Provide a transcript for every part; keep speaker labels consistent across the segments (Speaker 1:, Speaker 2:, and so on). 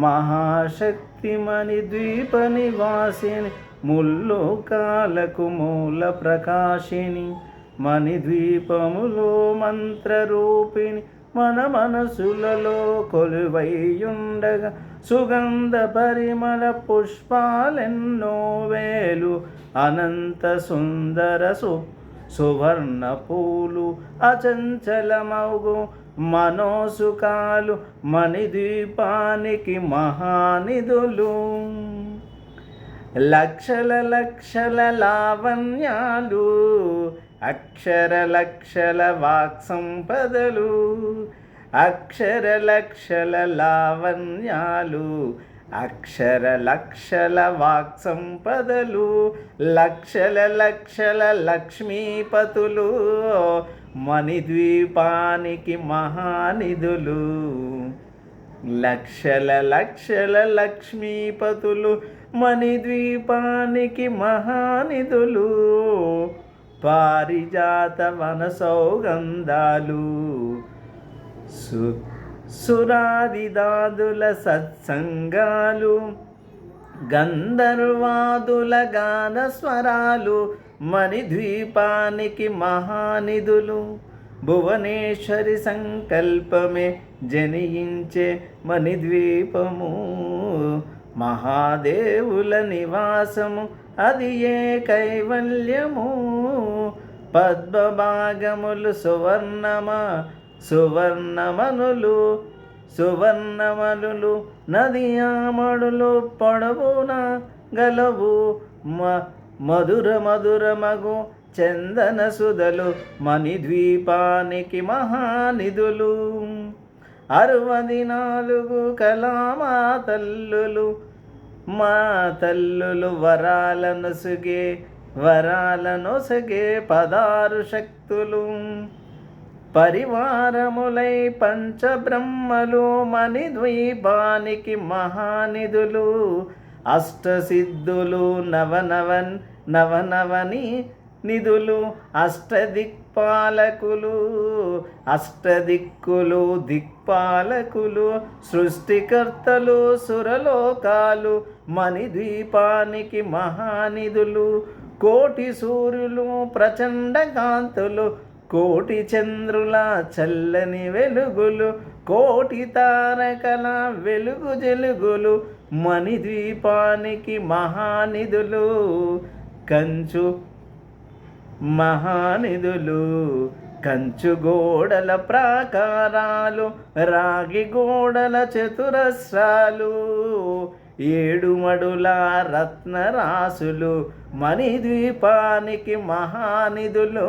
Speaker 1: మహాశక్తిమణి ద్వీప నివాసిని ముల్లోకాలకు మూల ప్రకాశిని మణిద్వీపములో మంత్రరూపిణి మన మనసులలో కొలువైయుండగా సుగంధ పరిమళ పుష్పాలెన్నో వేలు అనంత సుందర సు సువర్ణ పూలు అచంచలమౌగు మనోసుకాలు మణిద్వీపానికి మహానిధులు. లక్షల లక్షల లావణ్యాలు అక్షర లక్షల వాక్ సంపదలు అక్షర లక్షల లావణ్యాలు అక్షర లక్షల వాక్ సంపదలు లక్షల లక్షల లక్ష్మీపతులు మణిద్వీపానికి మహానిధులు లక్షల లక్షల లక్ష్మీపతులు మణిద్వీపానికి మహానిధులు పారిజాత వన సౌగంధాలు సు సురాదిదాదుల సత్సంగాలు గంధర్వాదుల గాన స్వరాలు మణిద్వీపానికి మహానిధులు. భువనేశ్వరి సంకల్పమే జనించే మణిద్వీపము. మహాదేవుల నివాసము అది ఏ కైవల్యము? పద్మభాగములు సువర్ణమా? సువర్ణమనులు సువర్ణమనులు నది ఆమడులు పొడవున గలవు. మ మధుర మధుర మగు చందన సుధలు మణిద్వీపానికి మహానిధులు. అరవది నాలుగు కళామా తల్లులు మా తల్లులు వరాలనుసుగే పదారు శక్తులు. పరివారములై పంచబ్రహ్మలు మణిద్వీపానికి మహానిధులు అష్టసిద్ధులు నవనవన్ నవనవని నిధులు అష్టదిక్పాలకులు అష్టదిక్కులు దిక్పాలకులు సృష్టికర్తలు సురలోకాలు మణిద్వీపానికి మహానిధులు కోటి సూర్యులు ప్రచండ కాంతులు కోటి చంద్రుల చల్లని వెలుగులు కోటి తారకల వెలుగు జలుగులు మణిద్వీపానికి మహానిధులు కంచు మహానిధులు కంచు గోడల ప్రాకారాలు రాగి గోడల చతురస్రాలు ఏడుమడుల రత్నరాసులు మణిద్వీపానికి మహానిధులు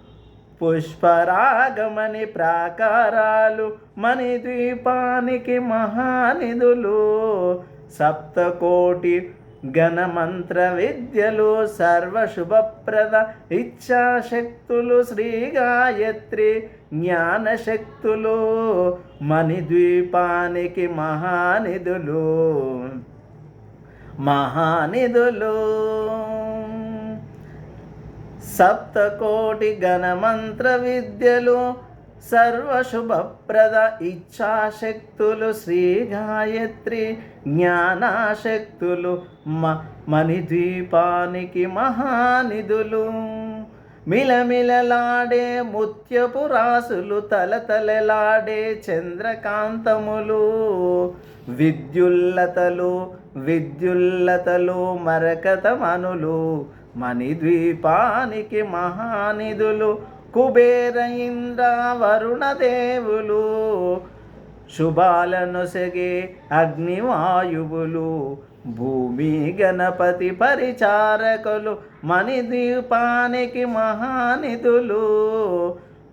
Speaker 1: పుష్పరాగమని ప్రాకారాలు మణిద్వీపానికి మహానిధులు సప్తకోటి గణమంత్ర విద్యలు సర్వశుభప్రద ఇచ్ఛాశక్తులు శ్రీ గాయత్రి జ్ఞానశక్తులు మణిద్వీపానికి మహానిధులు మహానిధులు. సప్తకోటి గణమంత్ర విద్యలు సర్వశుభప్రద ఇచ్ఛాశక్తులు శ్రీ గాయత్రి జ్ఞానాశక్తులు మ మణిద్వీపానికి మహానిధులు. మిలమిలలాడే ముత్యపు రాసులు తలతలలాడే చంద్రకాంతములు. విద్యుల్లతలు విద్యుల్లతలు మరకతమనులు మణిద్వీపానికి మహానిధులు కుబేర ఇంద్ర వరుణ దేవులు శుభాలను సెగే అగ్నివాయువులు భూమి గణపతి పరిచారకులు మణిద్వీపానికి మహానిధులు.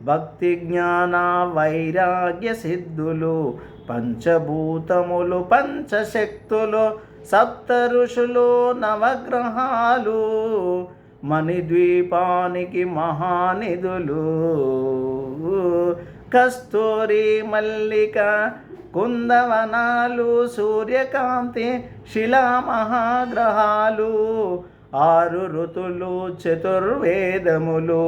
Speaker 1: భక్తి జ్ఞాన వైరాగ్య సిద్ధులు పంచభూతములు పంచశక్తులు సప్త ఋషులు నవగ్రహాలు మణిద్వీపానికి మహానిధులు. కస్తూరి మల్లిక కుందవనాలు సూర్యకాంతి శిలా మహాగ్రహాలు ఆరు ఋతులు చతుర్వేదములు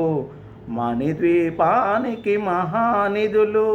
Speaker 1: మణిద్వీపానికి మహానిధులు